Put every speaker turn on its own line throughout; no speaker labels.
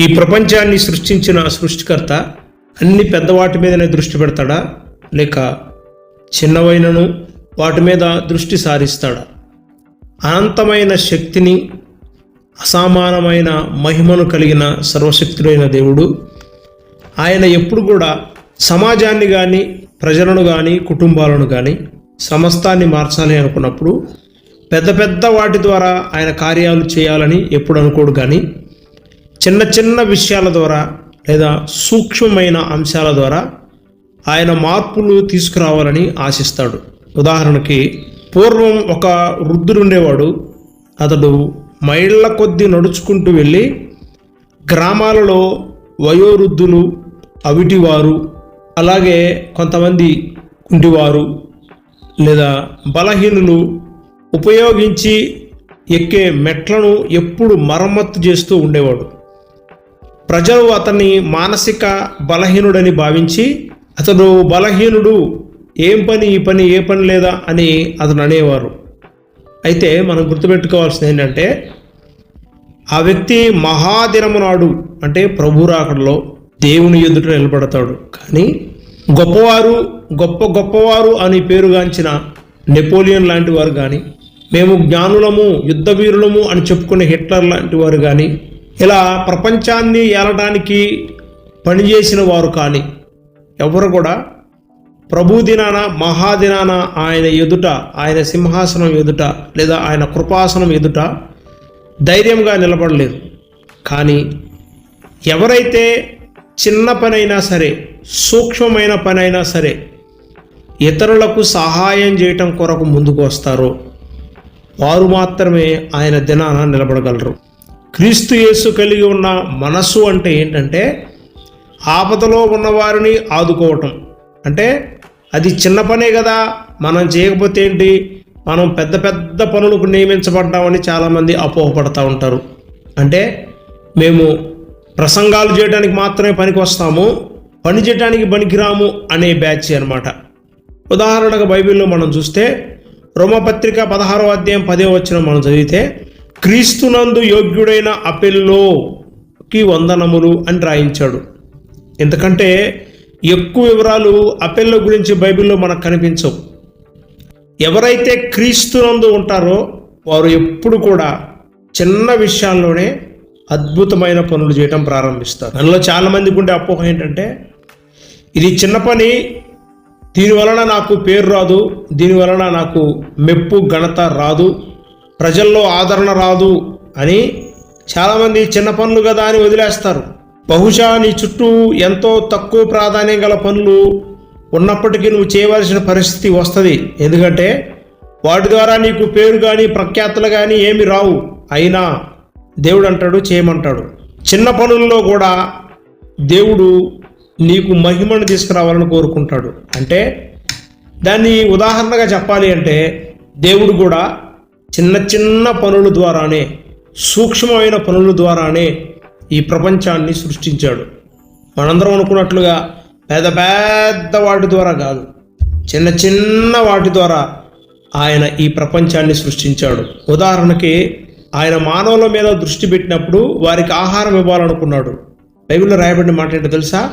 ఈ ప్రపంచాన్ని సృష్టించిన సృష్టికర్త అన్ని పెద్దవాటి మీదనే దృష్టి పెడతాడా? లేక చిన్నవైనను వాటి మీద దృష్టి సారిస్తాడా? అనంతమైన శక్తిని అసమానమైన మహిమను కలిగిన సర్వశక్తుడైన దేవుడు ఆయన ఎప్పుడు కూడా సమాజాన్ని కానీ ప్రజలను కానీ కుటుంబాలను కానీ సమస్తాన్ని మార్చాలి అనుకున్నప్పుడు పెద్ద పెద్ద వాటి ద్వారా ఆయన కార్యాలు చేయాలని ఎప్పుడు అనుకోడు కానీ చిన్న చిన్న విషయాల ద్వారా లేదా సూక్ష్మమైన అంశాల ద్వారా ఆయన మార్పులు తీసుకురావాలని ఆశిస్తాడు. ఉదాహరణకి పూర్వం ఒక వృద్ధుడుండేవాడు అతడు మైళ్ళ కొద్దీ నడుచుకుంటూ వెళ్ళి గ్రామాలలో వయోవృద్ధులు అవిటివారు అలాగే కొంతమంది కుంటివారు లేదా బలహీనులు ఉపయోగించి ఎక్కే మెట్లను ఎప్పుడు మరమ్మత్తు చేస్తూ ఉండేవాడు. ప్రజలు అతన్ని మానసిక బలహీనుడని భావించి అతడు బలహీనుడు ఏం పని ఈ పని ఏ పని లేదా? అని అతను అనేవారు. అయితే మనం గుర్తుపెట్టుకోవాల్సింది ఏంటంటే ఆ వ్యక్తి మహాదినము నాడు అంటే ప్రభు రాకడలో దేవుని ఎదుట నిలబడతాడు. కానీ గొప్పవారు గొప్ప గొప్పవారు అని పేరుగాంచిన నెపోలియన్ లాంటి వారు కానీ మేము జ్ఞానులము యుద్ధ వీరులము అని చెప్పుకునే హిట్లర్ లాంటి వారు కానీ ఇలా ప్రపంచాన్ని ఏలడానికి పనిచేసిన వారు కానీ ఎవరు కూడా ప్రభు దినాన మహాదినాన ఆయన ఎదుట ఆయన సింహాసనం ఎదుట లేదా ఆయన కృపాసనం ఎదుట ధైర్యంగా నిలబడలేదు కానీ ఎవరైతే చిన్న పనైనా సరే సూక్ష్మమైన పనైనా సరే ఇతరులకు సహాయం చేయటం కొరకు ముందుకు వస్తారో వారు మాత్రమే ఆయన దినాన నిలబడగలరు. క్రీస్తు యేసు కలిగి ఉన్న మనస్సు అంటే ఏంటంటే ఆపదలో ఉన్నవారిని ఆదుకోవటం. అంటే అది చిన్న పనే కదా మనం చేయకపోతే ఏంటి? మనం పెద్ద పెద్ద పనులకు నియమించబడ్డామని చాలామంది అపోహపడతా ఉంటారు. అంటే మేము ప్రసంగాలు చేయడానికి మాత్రమే పనికి వస్తాము పని చేయడానికి పనికిరాము అనే బ్యాచ్ అనమాట ఉదాహరణకు బైబిల్లో మనం చూస్తే రోమపత్రిక పదహారో అధ్యాయం పదే వచ్చిన మనం చదివితే క్రీస్తునందు యోగ్యుడైన అపెల్లోకి వందనములు అని రాయించాడు. ఎందుకంటే ఎక్కువ వివరాలు అపెల్లో గురించి బైబిల్లో మనకు కనిపించవు. ఎవరైతే క్రీస్తునందు ఉంటారో వారు ఎప్పుడు కూడా చిన్న విషయాల్లోనే అద్భుతమైన పనులు చేయటం ప్రారంభిస్తారు. అందులో చాలామందికి ఉండే అపోహ ఏంటంటే ఇది చిన్న పని దీని వలన నాకు పేరు రాదు దీని వలన నాకు మెప్పు ఘనత రాదు ప్రజల్లో ఆదరణ రాదు అని చాలామంది చిన్న పనులు కదా అని వదిలేస్తారు. బహుశా నీ చుట్టూ ఎంతో తక్కువ ప్రాధాన్యం గల పనులు ఉన్నప్పటికీ నువ్వు చేయవలసిన పరిస్థితి వస్తుంది. ఎందుకంటే వాటి ద్వారా నీకు పేరు కానీ ప్రఖ్యాతులు కానీ ఏమి రావు. అయినా దేవుడు అంటాడు చేయమంటాడు. చిన్న పనుల్లో కూడా దేవుడు నీకు మహిమను తీసుకురావాలని కోరుకుంటాడు. అంటే దాన్ని ఉదాహరణగా చెప్పాలి అంటే దేవుడు కూడా చిన్న చిన్న పనుల ద్వారానే సూక్ష్మమైన పనుల ద్వారానే ఈ ప్రపంచాన్ని సృష్టించాడు. మనందరం అనుకున్నట్లుగా పెద్ద పెద్ద వాటి ద్వారా కాదు చిన్న చిన్న వాటి ద్వారా ఆయన ఈ ప్రపంచాన్ని సృష్టించాడు. ఉదాహరణకి ఆయన మానవుల మీద దృష్టి పెట్టినప్పుడు వారికి ఆహారం ఇవ్వాలనుకున్నాడు. బైబిల్లో రాయబడిన మాట ఏంటో తెలుసా?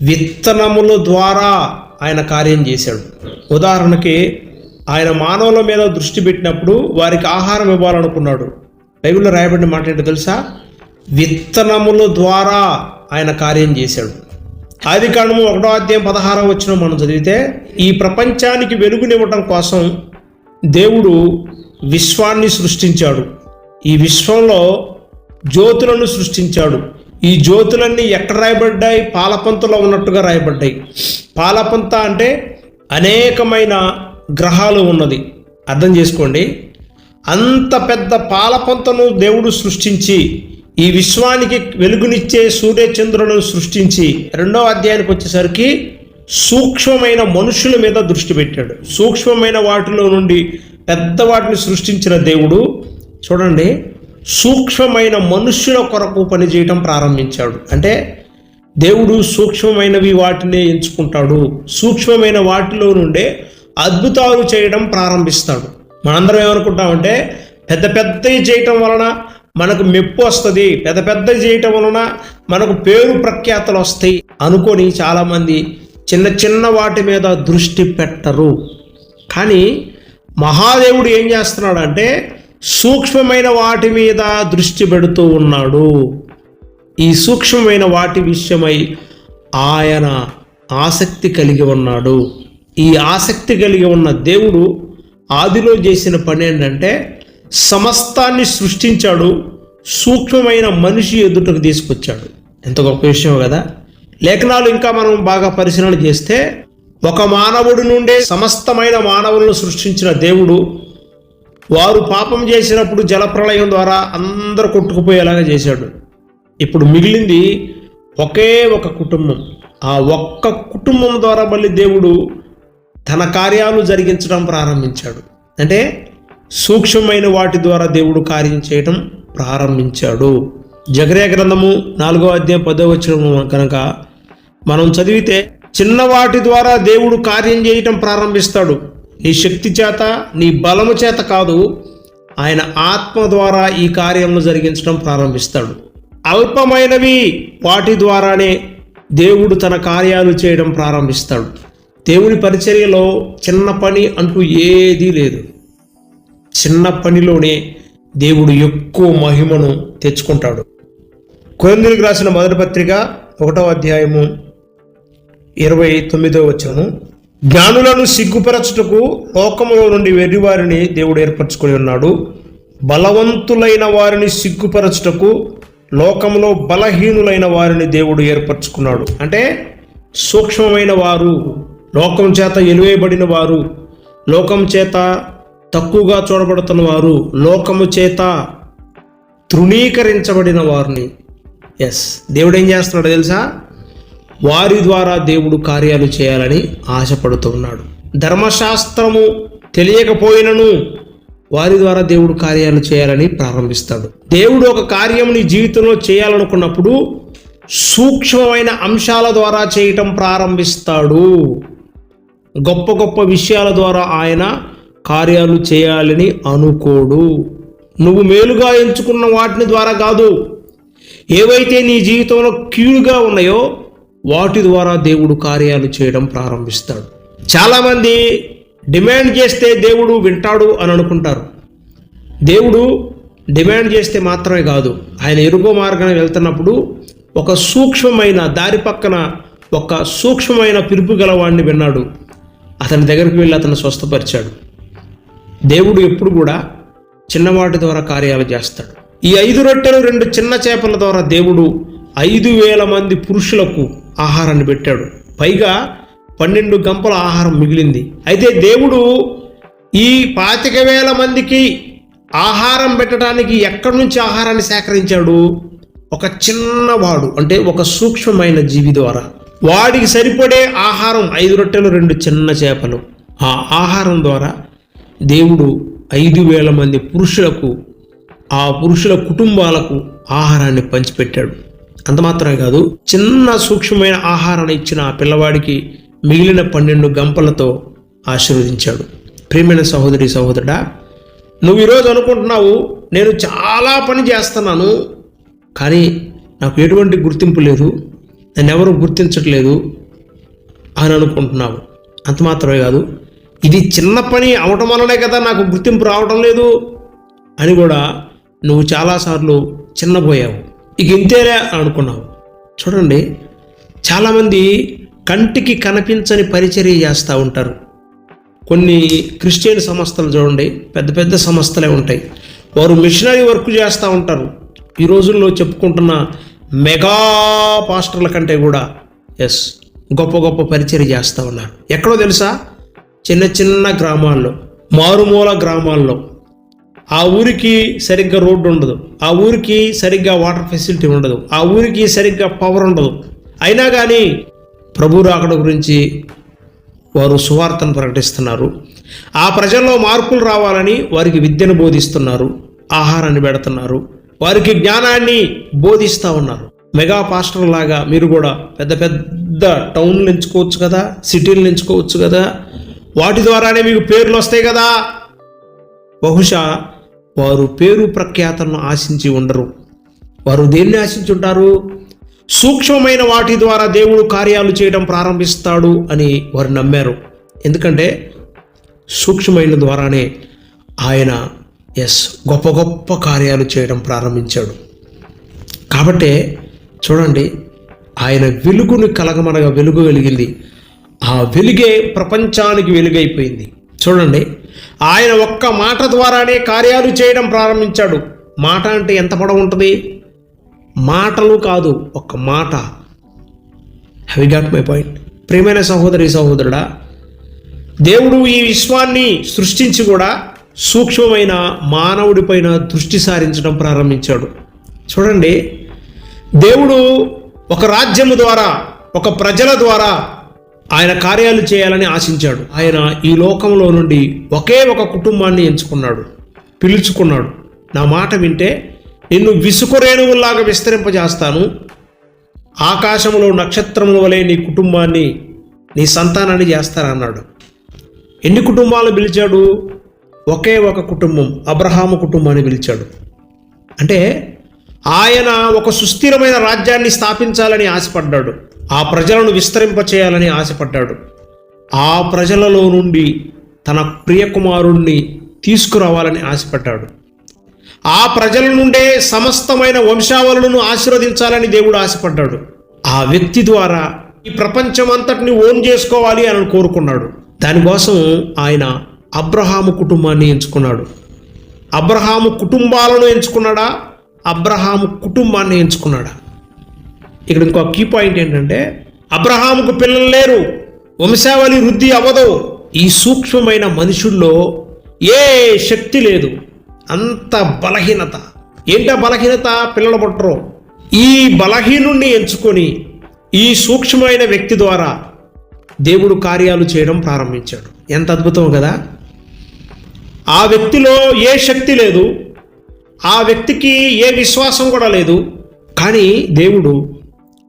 విత్తనముల ద్వారా ఆయన కార్యం చేశాడు. ఉదాహరణకి ఆయన మానవుల మీద దృష్టి పెట్టినప్పుడు వారికి ఆహారం ఇవ్వాలనుకున్నాడు. బైబిల్లో రాయబడిన మాట ఏంటో తెలుసా? విత్తనముల ద్వారా ఆయన కార్యం చేశాడు. ఆది కాండము ఒకటో అధ్యాయం పదహారం వచ్చిన మనం చదివితే ఈ ప్రపంచానికి వెలుగునివ్వటం కోసం దేవుడు విశ్వాన్ని సృష్టించాడు. ఈ విశ్వంలో జ్యోతులను సృష్టించాడు. ఈ జ్యోతులన్నీ ఎక్కడ రాయబడ్డాయి? పాలపంతలో ఉన్నట్టుగా రాయబడ్డాయి. పాలపంత అంటే అనేకమైన గ్రహాలు ఉన్నది. అర్థం చేసుకోండి. అంత పెద్ద పాలపంతను దేవుడు సృష్టించి ఈ విశ్వానికి వెలుగునిచ్చే సూర్యచంద్రులను సృష్టించి రెండవ అధ్యాయానికి వచ్చేసరికి సూక్ష్మమైన మనుషుల మీద దృష్టి పెట్టాడు. సూక్ష్మమైన వాటిలో నుండి పెద్ద వాటిని సృష్టించిన దేవుడు చూడండి సూక్ష్మమైన మనుష్యుల కొరకు పనిచేయటం ప్రారంభించాడు. అంటే దేవుడు సూక్ష్మమైనవి వాటిని ఎంచుకుంటాడు. సూక్ష్మమైన వాటిలో నుండే అద్భుతాలు చేయడం ప్రారంభిస్తాడు. మనందరం ఏమనుకుంటామంటే పెద్ద పెద్దవి చేయటం వలన మనకు మెప్పు వస్తుంది పెద్ద పెద్దవి చేయటం వలన మనకు పేరు ప్రఖ్యాతలు వస్తాయి అనుకొని చాలామంది చిన్న చిన్న వాటి మీద దృష్టి పెట్టరు. కానీ మహాదేవుడు ఏం చేస్తున్నాడంటే సూక్ష్మమైన వాటి మీద దృష్టి పెడుతూ ఉన్నాడు. ఈ సూక్ష్మమైన వాటి విషయమై ఆయన ఆసక్తి కలిగి ఉన్నాడు. ఈ ఆసక్తి కలిగి ఉన్న దేవుడు ఆదిలో చేసిన పని ఏంటంటే సమస్తాన్ని సృష్టించాడు సూక్ష్మమైన మనిషి ఎదుటకు తీసుకొచ్చాడు. ఎంత గొప్ప విషయం కదా. లేఖనాలు ఇంకా మనం బాగా పరిశీలన చేస్తే ఒక మానవుడి నుండే సమస్తమైన మానవులను సృష్టించిన దేవుడు వారు పాపం చేసినప్పుడు జలప్రళయం ద్వారా అందరూ కొట్టుకుపోయేలాగా చేశాడు. ఇప్పుడు మిగిలింది ఒకే ఒక కుటుంబం. ఆ ఒక్క కుటుంబం ద్వారా మళ్ళీ దేవుడు తన కార్యాలు జరిగించడం ప్రారంభించాడు. అంటే సూక్ష్మమైన వాటి ద్వారా దేవుడు కార్యం చేయటం ప్రారంభించాడు. జగరే గ్రంథము నాలుగో అధ్యాయం పదో వచ్చిన కనుక మనం చదివితే చిన్నవాటి ద్వారా దేవుడు కార్యం చేయటం ప్రారంభిస్తాడు. నీ శక్తి చేత నీ బలము చేత కాదు ఆయన ఆత్మ ద్వారా ఈ కార్యమును జరిగించడం ప్రారంభిస్తాడు. అల్పమైనవి వాటి ద్వారానే దేవుడు తన కార్యాలు చేయడం ప్రారంభిస్తాడు. దేవుని పరిచర్యలో చిన్న పని అంటూ ఏదీ లేదు. చిన్న పనిలోనే దేవుడు ఎక్కువ మహిమను తెచ్చుకుంటాడు. కొరిందులకు రాసిన మొదటి పత్రిక ఒకటో అధ్యాయము ఇరవై తొమ్మిదో వచ్చాము జ్ఞానులను సిగ్గుపరచుటకు లోకములో నుండి వెర్రివారిని దేవుడు ఏర్పరచుకొని ఉన్నాడు. బలవంతులైన వారిని సిగ్గుపరచుటకు లోకంలో బలహీనులైన వారిని దేవుడు ఏర్పరచుకున్నాడు. అంటే సూక్ష్మమైన వారు లోకం చేత ఎలివేయబడిన వారు లోకం చేత తక్కువగా చూడబడుతున్న వారు లోకము చేత తృణీకరించబడిన వారిని. ఎస్ దేవుడు ఏం చేస్తున్నాడు తెలుసా? వారి ద్వారా దేవుడు కార్యాలు చేయాలని ఆశపడుతున్నాడు. ధర్మశాస్త్రము తెలియకపోయినను వారి ద్వారా దేవుడు కార్యాలు చేయాలని ప్రారంభిస్తాడు. దేవుడు ఒక కార్యం నీ జీవితంలో చేయాలనుకున్నప్పుడు సూక్ష్మమైన అంశాల ద్వారా చేయటం ప్రారంభిస్తాడు. గొప్ప గొప్ప విషయాల ద్వారా ఆయన కార్యాలు చేయాలని అనుకోడు. నువ్వు మేలుగా ఎంచుకున్న వాటిని ద్వారా కాదు. ఏవైతే నీ జీవితంలో క్యూలుగా ఉన్నాయో వాటి ద్వారా దేవుడు కార్యాలు చేయడం ప్రారంభిస్తాడు. చాలామంది డిమాండ్ చేస్తే దేవుడు వింటాడు అని అనుకుంటారు. దేవుడు డిమాండ్ చేస్తే మాత్రమే కాదు. ఆయన ఎరుగో మార్గాన్ని వెళ్తున్నప్పుడు ఒక సూక్ష్మమైన దారి పక్కన ఒక సూక్ష్మమైన పిలుపు గలవాడిని విన్నాడు. అతని దగ్గరికి వెళ్ళి అతను స్వస్థపరిచాడు. దేవుడు ఎప్పుడు కూడా చిన్నవాటి ద్వారా కార్యాలు చేస్తాడు. ఈ ఐదు రొట్టెలు రెండు చిన్న చేపల ద్వారా దేవుడు ఐదు వేల మంది పురుషులకు ఆహారాన్ని పెట్టాడు. పైగా పన్నెండు గంపల ఆహారం మిగిలింది. అయితే దేవుడు ఈ పాతిక వేల మందికి ఆహారం పెట్టడానికి ఎక్కడి నుంచి ఆహారాన్ని సేకరించాడు? ఒక చిన్నవాడు అంటే ఒక సూక్ష్మమైన జీవి ద్వారా. వాడికి సరిపడే ఆహారం ఐదు రొట్టెలు రెండు చిన్న చేపలు. ఆ ఆహారం ద్వారా దేవుడు ఐదు వేల మంది పురుషులకు ఆ పురుషుల కుటుంబాలకు ఆహారాన్ని పంచిపెట్టాడు. అంత మాత్రమే కాదు చిన్న సూక్ష్మమైన ఆహారాన్ని ఇచ్చిన ఆ పిల్లవాడికి మిగిలిన పన్నెండు గంపలతో ఆశీర్వదించాడు. ప్రియమైన సహోదరి సహోదరుడా నువ్వు ఈరోజు అనుకుంటున్నావు నేను చాలా పని చేస్తున్నాను కానీ నాకు ఎటువంటి గుర్తింపు లేదు. నన్ను ఎవరు గుర్తించట్లేదు అని అనుకుంటున్నావు. అంత మాత్రమే కాదు ఇది చిన్న పని అవటం వల్లనే కదా నాకు గుర్తింపు రావటం లేదు అని కూడా నువ్వు చాలాసార్లు చిన్నపోయావు ఇక ఇంతేలే అనుకున్నావు. చూడండి చాలామంది కంటికి కనిపించని పరిచర్య చేస్తూ ఉంటారు. కొన్ని క్రిస్టియన్ సంస్థలు చూడండి పెద్ద పెద్ద సంస్థలే ఉంటాయి. వారు మిషనరీ వర్క్ చేస్తూ ఉంటారు. ఈ రోజుల్లో చెప్పుకుంటున్న మెగా పాస్టర్ల కంటే కూడా ఎస్ గొప్ప గొప్ప పరిచయం చేస్తూ ఉన్నారు ఎక్కడో తెలుసా? చిన్న చిన్న గ్రామాల్లో మారుమూల గ్రామాల్లో. ఆ ఊరికి సరిగ్గా రోడ్డు ఉండదు. ఆ ఊరికి సరిగ్గా వాటర్ ఫెసిలిటీ ఉండదు. ఆ ఊరికి సరిగ్గా పవర్ ఉండదు. అయినా కానీ ప్రభు రాకడ గురించి వారు సువార్తను ప్రకటిస్తున్నారు. ఆ ప్రజల్లో మార్పులు రావాలని వారికి విద్యను బోధిస్తున్నారు. ఆహారాన్ని పెడుతున్నారు. వారికి జ్ఞానాన్ని బోధిస్తూ ఉన్నారు. మెగా పాస్టర్ లాగా మీరు కూడా పెద్ద పెద్ద టౌన్లు ఎంచుకోవచ్చు కదా సిటీలు ఎంచుకోవచ్చు కదా వాటి ద్వారానే మీకు పేర్లు వస్తాయి కదా. బహుశా వారు పేరు ప్రఖ్యాతలను ఆశించి ఉండరు. వారు దేన్ని ఆశించి ఉంటారు సూక్ష్మమైన వాటి ద్వారా దేవుడు కార్యాలు చేయడం ప్రారంభిస్తాడు అని వారు నమ్మారు. ఎందుకంటే సూక్ష్మమైన ద్వారానే ఆయన ఎస్ గొప్ప గొప్ప కార్యాలు చేయడం ప్రారంభించాడు. కాబట్టే చూడండి ఆయన వెలుగుని కలగమనగా వెలుగు వెలిగింది. ఆ వెలుగే ప్రపంచానికి వెలుగైపోయింది. చూడండి ఆయన ఒక్క మాట ద్వారానే కార్యాలు చేయడం ప్రారంభించాడు. మాట అంటే ఎంత పొడవు ఉంటుంది? మాటలు కాదు ఒక్క మాట. హ్యావ్ గాట్ మై పాయింట్ ప్రియమైన సహోదరి సహోదరుడా దేవుడు ఈ విశ్వాన్ని సృష్టించి కూడా సూక్ష్మమైన మానవుడిపైన దృష్టి సారించడం ప్రారంభించాడు. చూడండి దేవుడు ఒక రాజ్యము ద్వారా ఒక ప్రజల ద్వారా ఆయన కార్యాలు చేయాలని ఆశించాడు. ఆయన ఈ లోకంలో నుండి ఒకే ఒక కుటుంబాన్ని ఎంచుకున్నాడు పిలుచుకున్నాడు. నా మాట వింటే నిన్ను విసుకురేణువుల్లాగా విస్తరింపజేస్తాను. ఆకాశంలో నక్షత్రముల వలె నీ కుటుంబాన్ని నీ సంతానాన్ని చేస్తానన్నాడు. ఎన్ని కుటుంబాలు పిలిచాడు? ఒకే ఒక కుటుంబం అబ్రహాము కుటుంబాన్ని పిలిచాడు. అంటే ఆయన ఒక సుస్థిరమైన రాజ్యాన్ని స్థాపించాలని ఆశపడ్డాడు. ఆ ప్రజలను విస్తరింపచేయాలని ఆశపడ్డాడు. ఆ ప్రజలలో నుండి తన ప్రియకుమారుణ్ణి తీసుకురావాలని ఆశపడ్డాడు. ఆ ప్రజల నుండే సమస్తమైన వంశావళులను ఆశీర్వదించాలని దేవుడు ఆశపడ్డాడు. ఆ వ్యక్తి ద్వారా ఈ ప్రపంచం అంతటిని ఓన్ చేసుకోవాలి అని కోరుకున్నాడు. దానికోసం ఆయన అబ్రహాము కుటుంబాన్ని ఎంచుకున్నాడు. అబ్రహాము కుటుంబాలను ఎంచుకున్నాడా? అబ్రహాము కుటుంబాన్ని ఎంచుకున్నాడా? ఇక్కడ ఇంకో కీ పాయింట్ ఏంటంటే అబ్రహాముకు పిల్లలు లేరు వంశావళి వృద్ధి అవ్వదు ఈ సూక్ష్మమైన మనుషుల్లో ఏ శక్తి లేదు. అంత బలహీనత. ఏంటా బలహీనత? పిల్లలు పుట్టరు. ఈ బలహీనుణ్ణి ఎంచుకొని ఈ సూక్ష్మమైన వ్యక్తి ద్వారా దేవుడు కార్యాలు చేయడం ప్రారంభించాడు. ఎంత అద్భుతం కదా? ఆ వ్యక్తిలో ఏ శక్తి లేదు ఆ వ్యక్తికి ఏ విశ్వాసం కూడా లేదు. కానీ దేవుడు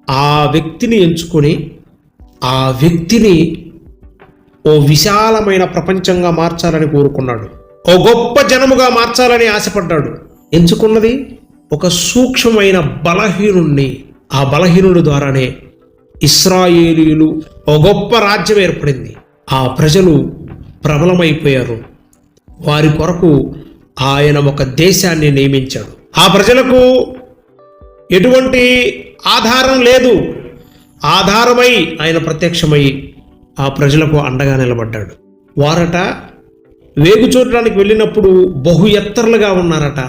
ఆ వ్యక్తిని ఎంచుకొని ఆ వ్యక్తిని ఓ విశాలమైన ప్రపంచంగా మార్చాలని కోరుకున్నాడు. ఓ గొప్ప జనముగా మార్చాలని ఆశపడ్డాడు. ఎంచుకున్నది ఒక సూక్ష్మమైన బలహీనుణ్ణి ఆ బలహీనుడు ద్వారానే ఇస్రాయేలీలు ఓ గొప్ప రాజ్యం ఏర్పడింది. ఆ ప్రజలు ప్రబలమైపోయారు. వారి కొరకు ఆయన ఒక దేశాన్ని నియమించాడు. ఆ ప్రజలకు ఎటువంటి ఆధారం లేదు. ఆధారమై ఆయన ప్రత్యక్షమై ఆ ప్రజలకు అండగా నిలబడ్డాడు. వారట వేగు చూడడానికి వెళ్ళినప్పుడు బహు ఎత్తర్లుగా ఉన్నారట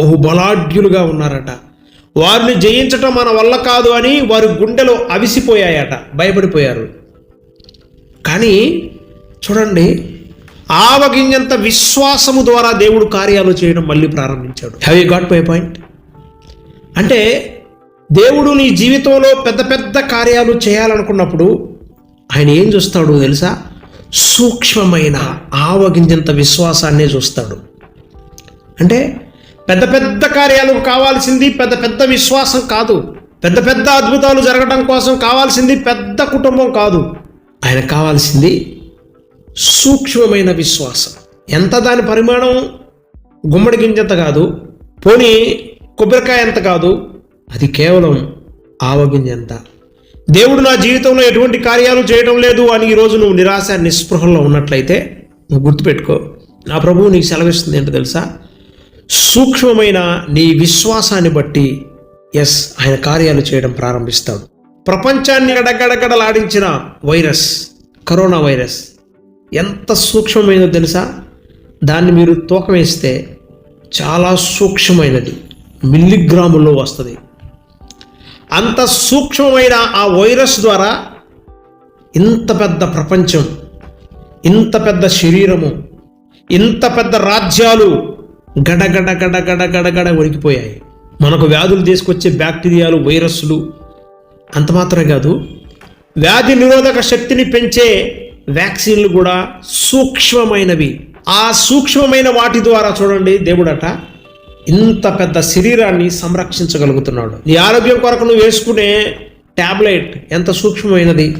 బహు బలాఢ్యులుగా ఉన్నారట. వారిని జయించటం మన వల్ల కాదు అని వారి గుండెలో అవిసిపోయాయట భయపడిపోయారు. కానీ చూడండి ఆవగింజంత విశ్వాసము ద్వారా దేవుడు కార్యాలు చేయడం మళ్ళీ ప్రారంభించాడు. Have you got my point అంటే దేవుడు నీ జీవితంలో పెద్ద పెద్ద కార్యాలు చేయాలనుకున్నప్పుడు ఆయన ఏం చూస్తాడు తెలుసా? సూక్ష్మమైన ఆవగింజంత విశ్వాసాన్నే చూస్తాడు. అంటే పెద్ద పెద్ద కార్యాలు కావాల్సింది పెద్ద పెద్ద విశ్వాసం కాదు. పెద్ద పెద్ద అద్భుతాలు జరగడం కోసం కావాల్సింది పెద్ద కుటుంబం కాదు. ఆయన కావాల్సింది సూక్ష్మమైన విశ్వాసం. ఎంత దాని పరిమాణం? గుమ్మడి గింజంత కాదు. పోనీ కొబ్బరికాయ ఎంత కాదు. అది కేవలం ఆవగింజంత దేవుడు నా జీవితంలో ఎటువంటి కార్యాలు చేయడం లేదు అని ఈరోజు నువ్వు నిరాశ నిస్పృహంలో ఉన్నట్లయితే నువ్వు గుర్తుపెట్టుకో. నా ప్రభువు నీకు సెలవిస్తుంది ఏంటో తెలుసా? సూక్ష్మమైన నీ విశ్వాసాన్ని బట్టి ఎస్ ఆయన కార్యాలు చేయడం ప్రారంభిస్తాడు. ప్రపంచాన్ని గడగడగడలాడించిన వైరస్ కరోనా వైరస్. ఎంత సూక్ష్మమైనదో తెలుసా? దాన్ని మీరు తూకం వేస్తే చాలా సూక్ష్మమైనది. మిల్లీగ్రాముల్లో వస్తుంది. అంత సూక్ష్మమైన ఆ వైరస్ ద్వారా ఇంత పెద్ద ప్రపంచం ఇంత పెద్ద శరీరము ఇంత పెద్ద రాజ్యాలు గడగడ గడగడ గడగడ వణికిపోయాయి మనకు వ్యాధులు తీసుకొచ్చే బ్యాక్టీరియాలు వైరస్లు అంత మాత్రమే కాదు వ్యాధి నిరోధక శక్తిని పెంచే వ్యాక్సిన్లు కూడా సూక్ష్మమైనవి. ఆ సూక్ష్మమైన వాటి ద్వారా చూడండి దేవుడట ఇంత పెద్ద శరీరాన్ని సంరక్షించగలుగుతున్నాడు. నీ ఆరోగ్యం కొరకు నువ్వు వేసుకునే ట్యాబ్లెట్ ఎంత సూక్ష్మమైనది?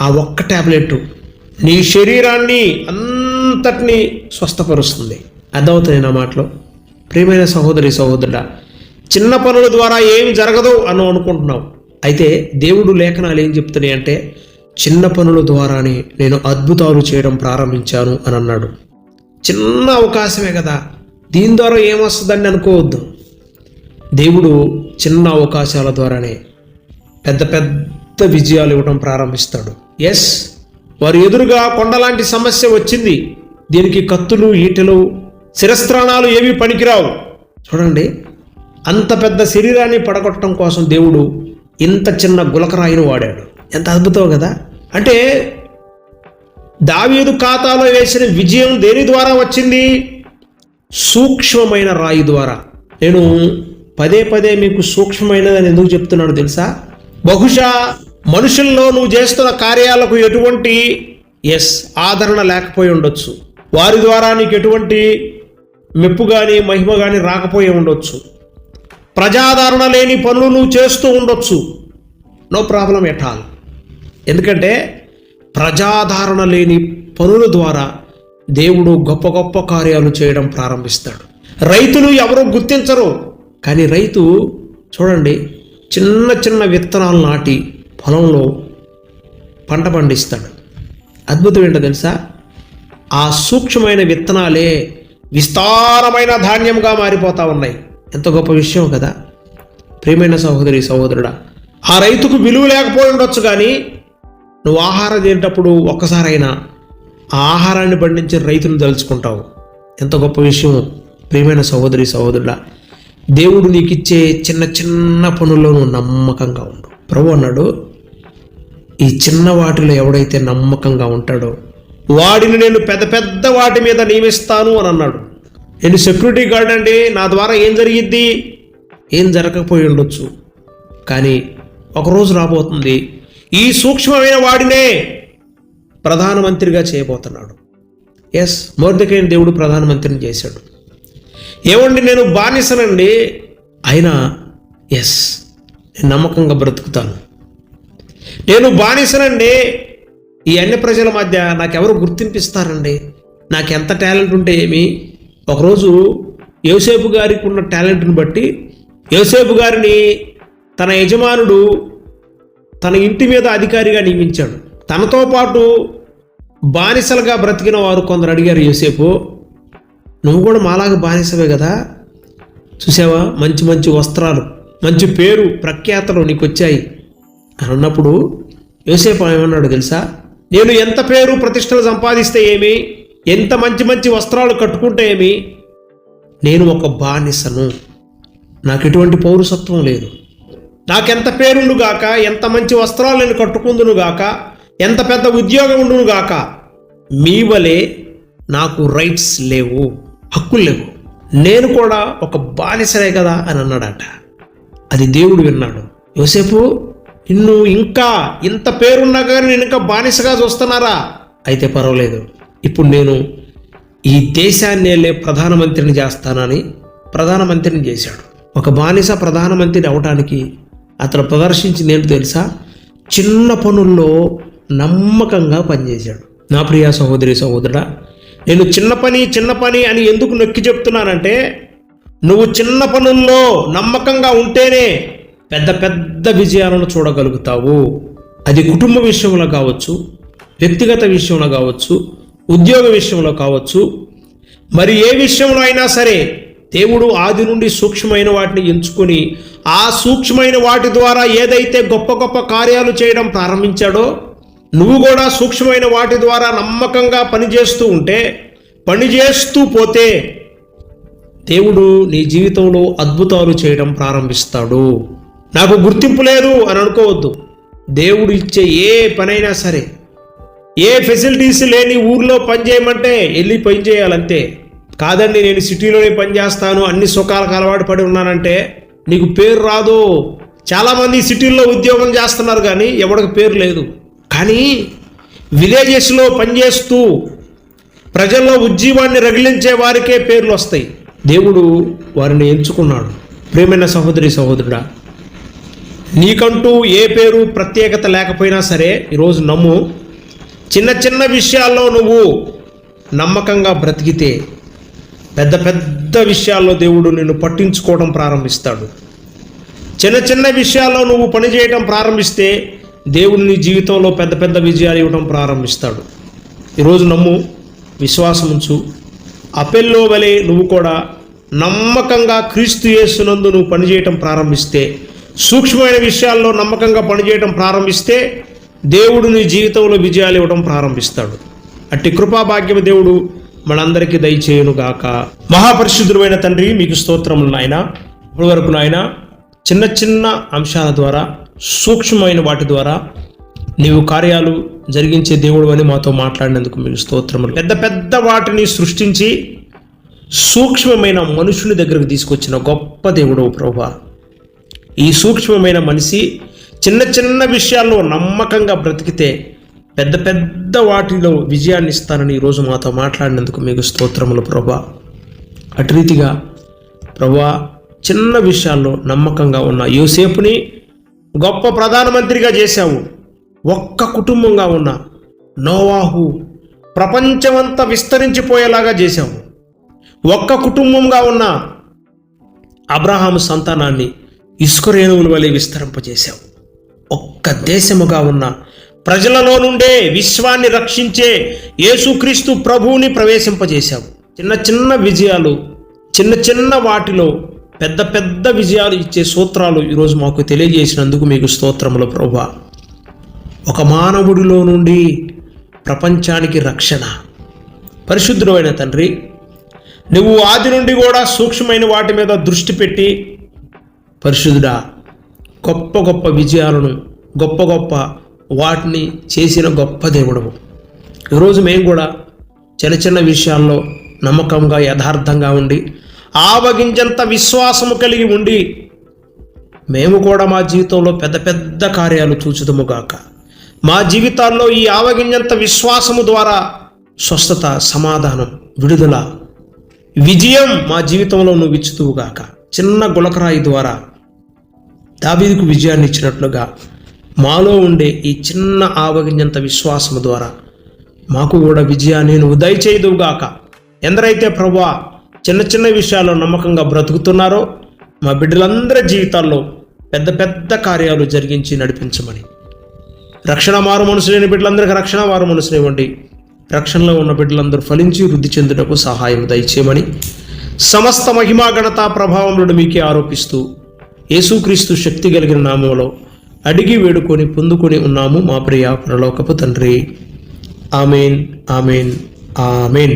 ఆ ఒక్క ట్యాబ్లెట్ నీ శరీరాన్ని అంతటిని స్వస్థపరుస్తుంది. అర్థమవుతుంది నా మాటలో? ప్రియమైన సహోదరి సహోదరుడా చిన్న పనుల ద్వారా ఏమి జరగదు అని అనుకుంటున్నావు. అయితే దేవుడు లేఖనాలు ఏం చెప్తున్నాయి అంటే చిన్న పనుల ద్వారానే నేను అద్భుతాలు చేయడం ప్రారంభించాను అని అన్నాడు. చిన్న అవకాశమే కదా. దీని ద్వారా ఏమొస్తుందని అనుకోవద్దు. దేవుడు చిన్న అవకాశాల ద్వారానే పెద్ద పెద్ద విజయాలు ఇవ్వడం ప్రారంభిస్తాడు. ఎస్ వారి ఎదురుగా కొండలాంటి సమస్య వచ్చింది. దీనికి కత్తులు ఈటెలు శిరస్త్రాణాలు ఏమీ పనికిరావు. చూడండి అంత పెద్ద శరీరాన్ని పడగొట్టడం కోసం దేవుడు ఇంత చిన్న గులకరాయిని వాడాడు. ఎంత అద్భుతం కదా? అంటే దావీదు ఖాతాలో వేసిన విజయం దేని ద్వారా వచ్చింది? సూక్ష్మమైన రాయి ద్వారా. నేను పదే పదే మీకు సూక్ష్మమైనదని ఎందుకు చెప్తున్నాను తెలుసా? బహుశా మనుషుల్లో నువ్వు చేస్తున్న కార్యాలకు ఎటువంటి ఎస్ ఆదరణ లేకపోయి ఉండొచ్చు. వారి ద్వారా నీకు ఎటువంటి మెప్పు కానీ మహిమ కానీ రాకపోయి ఉండొచ్చు. ప్రజాదరణ లేని పనులు నువ్వు చేస్తూ ఉండొచ్చు. నో ప్రాబ్లం ఎట్ ఆల్ ఎందుకంటే ప్రజాధారణ లేని పనుల ద్వారా దేవుడు గొప్ప గొప్ప కార్యాలు చేయడం ప్రారంభిస్తాడు. రైతులు ఎవరు గుర్తించరు. కానీ రైతు చూడండి చిన్న చిన్న విత్తనాలు నాటి పొలంలో పంట పండిస్తాడు. అద్భుతం ఏంటో తెలుసా? ఆ సూక్ష్మమైన విత్తనాలే విస్తారమైన ధాన్యంగా మారిపోతా ఉన్నాయి. ఎంత గొప్ప విషయం కదా. ప్రియమైన సహోదరి సహోదరుడా ఆ రైతుకు విలువ లేకపోయి ఉండొచ్చు కానీ నువ్వు ఆహారం తినేటప్పుడు ఒక్కసారైనా ఆ ఆహారాన్ని పండించే రైతును తలుచుకుంటావు. ఎంత గొప్ప విషయం ప్రియమైన సహోదరి సహోదరుడా దేవుడు నీకు ఇచ్చే చిన్న చిన్న పనుల్లో నువ్వు నమ్మకంగా ఉండు. ప్రభు అన్నాడు ఈ చిన్న వాటిలో ఎవడైతే నమ్మకంగా ఉంటాడో వాడిని నేను పెద్ద పెద్ద వాటి మీద నియమిస్తాను అని అన్నాడు. నేను సెక్యూరిటీ గార్డ్ అండి. నా ద్వారా ఏం జరిగిద్ది? ఏం జరగకపోయి ఉండొచ్చు. కానీ ఒకరోజు రాబోతుంది. ఈ సూక్ష్మమైన వాడినే ప్రధానమంత్రిగా చేయబోతున్నాడు. ఎస్ మోర్దకైన దేవుడు ప్రధానమంత్రిని చేశాడు. ఏమండి నేను బానిసనండి? అయినా ఎస్ నేను నమ్మకంగా బ్రతుకుతాను. నేను బానిసనండి? ఈ అన్ని ప్రజల మధ్య నాకెవరు గుర్తింపిస్తారండి? నాకు ఎంత టాలెంట్ ఉంటే ఏమి? ఒకరోజు యోసేపు గారికి ఉన్న టాలెంట్ని బట్టి యోసేపు గారిని తన యజమానుడు తన ఇంటి మీద అధికారిగా నియమించాడు. తనతో పాటు బానిసలుగా బ్రతికిన వారు కొందరు అడిగారు యోసేపు నువ్వు కూడా మాలాగా బానిసవే కదా? చూసావా? మంచి మంచి వస్త్రాలు మంచి పేరు ప్రఖ్యాతలు నీకు వచ్చాయి. అని అన్నప్పుడు యోసేపు ఏమన్నాడు తెలుసా? నేను ఎంత పేరు ప్రతిష్టలు సంపాదిస్తే ఏమి? ఎంత మంచి మంచి వస్త్రాలు కట్టుకుంటే ఏమి? నేను ఒక బానిసను. నాకు ఎటువంటి పౌరసత్వం లేదు. నాకెంత పేరుండుగాక ఎంత మంచి వస్త్రాలు నేను కట్టుకుందునుగాక ఎంత పెద్ద ఉద్యోగం ఉండును గాక మీ వలె నాకు రైట్స్ లేవు హక్కులు లేవు. నేను కూడా ఒక బానిసనే కదా అని అన్నాడట. అది దేవుడు విన్నాడు. యోసేపు నిన్ను ఇంకా ఇంత పేరున్నా కానీ నేను ఇంకా బానిసగా చూస్తున్నారా? అయితే పర్వాలేదు. ఇప్పుడు నేను ఈ దేశాన్ని వెళ్ళే ప్రధానమంత్రిని చేస్తానని ప్రధానమంత్రిని చేశాడు. ఒక బానిస ప్రధానమంత్రిని అవటానికి అతను ప్రదర్శించింది ఏంటో తెలుసా? చిన్న పనుల్లో నమ్మకంగా పనిచేశాడు. నా ప్రియ సహోదరి సహోదరుడా నేను చిన్న పని చిన్న పని అని ఎందుకు నొక్కి చెప్తున్నానంటే నువ్వు చిన్న పనుల్లో నమ్మకంగా ఉంటేనే పెద్ద పెద్ద విజయాలను చూడగలుగుతావు. అది కుటుంబ విషయంలో కావచ్చు వ్యక్తిగత విషయంలో కావచ్చు ఉద్యోగ విషయంలో కావచ్చు మరి ఏ విషయంలో అయినా సరే దేవుడు ఆది నుండి సూక్ష్మమైన వాటిని ఎంచుకొని ఆ సూక్ష్మమైన వాటి ద్వారా ఏదైతే గొప్ప గొప్ప కార్యాలు చేయడం ప్రారంభించాడో నువ్వు కూడా సూక్ష్మమైన వాటి ద్వారా నమ్మకంగా పనిచేస్తూ ఉంటే పనిచేస్తూ పోతే దేవుడు నీ జీవితంలో అద్భుతాలు చేయడం ప్రారంభిస్తాడు. నాకు గుర్తింపు లేదు అని అనుకోవద్దు. దేవుడు ఇచ్చే ఏ పనైనా సరే ఏ ఫెసిలిటీస్ లేని ఊర్లో పని చేయమంటే వెళ్ళి పని చేయాలంతే. కాదండి నేను సిటీలోనే పని చేస్తాను అన్ని సుఖాలకు అలవాటు పడి ఉన్నానంటే నీకు పేరు రాదు. చాలామంది సిటీల్లో ఉద్యోగం చేస్తున్నారు కానీ ఎవరికి పేరు లేదు. కానీ విలేజెస్లో పనిచేస్తూ ప్రజల్లో ఉజ్జీవాన్ని రగిలించే వారికే పేర్లు వస్తాయి. దేవుడు వారిని ఎంచుకున్నాడు. ప్రేమైన సహోదరి సహోదరుడా నీకంటూ ఏ పేరు ప్రత్యేకత లేకపోయినా సరే ఈరోజు నమ్ము చిన్న చిన్న విషయాల్లో నువ్వు నమ్మకంగా బ్రతికితే పెద్ద పెద్ద విషయాల్లో దేవుడు నిన్ను పట్టించుకోవడం ప్రారంభిస్తాడు. చిన్న చిన్న విషయాల్లో నువ్వు పనిచేయటం ప్రారంభిస్తే దేవుడు నీ జీవితంలో పెద్ద పెద్ద విజయాలు ఇవ్వడం ప్రారంభిస్తాడు. ఈరోజు నమ్ము విశ్వాసం ఉంచు. అపెల్లో వలె నువ్వు కూడా నమ్మకంగా క్రీస్తు యేసునందు నువ్వు పనిచేయటం ప్రారంభిస్తే సూక్ష్మమైన విషయాల్లో నమ్మకంగా పనిచేయటం ప్రారంభిస్తే దేవుడు నీ జీవితంలో విజయాలు ఇవ్వడం ప్రారంభిస్తాడు. అట్టి కృపాభాగ్యం దేవుడు మనందరికీ దయచేయునుగాక మహాపరిశుద్ధుడైన తండ్రి మీకు స్తోత్రములు నాయన. ఇప్పటి వరకు నాయన చిన్న చిన్న అంశాల ద్వారా సూక్ష్మమైన వాటి ద్వారా నీవు కార్యాలు జరిగించే దేవుడు అని మాతో మాట్లాడినందుకు మీకు స్తోత్రములు. పెద్ద పెద్ద వాటిని సృష్టించి సూక్ష్మమైన మనుషుని దగ్గరకు తీసుకొచ్చిన గొప్ప దేవుడు ప్రభా. ఈ సూక్ష్మమైన మనిషి చిన్న చిన్న విషయాల్లో నమ్మకంగా బ్రతికితే పెద్ద పెద్ద వాటిలో విజయాన్ని ఇస్తానని ఈరోజు మాతో మాట్లాడినందుకు మీకు స్తోత్రములు ప్రభా. అటు రీతిగా ప్రభా చిన్న విషయాల్లో నమ్మకంగా ఉన్న యోసేపుని గొప్ప ప్రధానమంత్రిగా చేశావు. ఒక్క కుటుంబంగా ఉన్న నోవాహు ప్రపంచమంతా విస్తరించిపోయేలాగా చేశావు. ఒక్క కుటుంబంగా ఉన్న అబ్రహాం సంతానాన్ని ఇసుకరేణువుల వలె విస్తరింపజేశావు. ఒక్క దేశముగా ఉన్న ప్రజలలో నుండే విశ్వాన్ని రక్షించే యేసుక్రీస్తు ప్రభువుని ప్రవేశింపజేశావు. చిన్న చిన్న విజయాలు చిన్న చిన్న వాటిలో పెద్ద పెద్ద విజయాలు ఇచ్చే సూత్రాలు ఈరోజు మాకు తెలియజేసినందుకు మీకు స్తోత్రములు ప్రభా. ఒక మానవుడిలో నుండి ప్రపంచానికి రక్షణ. పరిశుద్ధమైన తండ్రి నువ్వు ఆది నుండి కూడా సూక్ష్మమైన వాటి మీద దృష్టి పెట్టి పరిశుద్ధుడా గొప్ప గొప్ప విజయాలను గొప్ప గొప్ప వాటిని చేసిన గొప్ప దేవుడవు ఈరోజు మేము కూడా చిన్న చిన్న విషయాల్లో నమ్మకంగా యథార్థంగా ఉండి ఆవగించంత విశ్వాసము కలిగి ఉండి మేము కూడా మా జీవితంలో పెద్ద పెద్ద కార్యాలు చూచుదముగాక మా జీవితాల్లో ఈ ఆవగింజంత విశ్వాసము ద్వారా స్వస్థత సమాధానం విడుదల విజయం మా జీవితంలో నువ్వు ఇచ్చుతువుగాక చిన్న గులకరాయి ద్వారా దావీదుకు విజయాన్ని ఇచ్చినట్లుగా మాలో ఉండే ఈ చిన్న ఆవగింజంత విశ్వాసము ద్వారా మాకు కూడా విజయాన్ని నువ్వు దయచేయదువుగాక. ఎందరైతే ప్రభా చిన్న చిన్న విషయాల్లో నమ్మకంగా బ్రతుకుతున్నారో మా బిడ్డలందరి జీవితాల్లో పెద్ద పెద్ద కార్యాలు జరిగించి నడిపించమని. రక్షణ మారు మనసు లేని బిడ్డలందరికీ రక్షణ వారు మనసునివ్వండి రక్షణలో ఉన్న బిడ్డలందరూ ఫలించి వృద్ధి చెందుటకు సహాయం దయచేయమని సమస్త మహిమా ఘనత ప్రభావములను మీకే ఆరోపిస్తూ యేసుక్రీస్తు శక్తి కలిగిన నామంలో అడిగి వేడుకొని పొందుకొని ఉన్నాము మా ప్రియ పరలోకపు తండ్రి. Amen amen amen.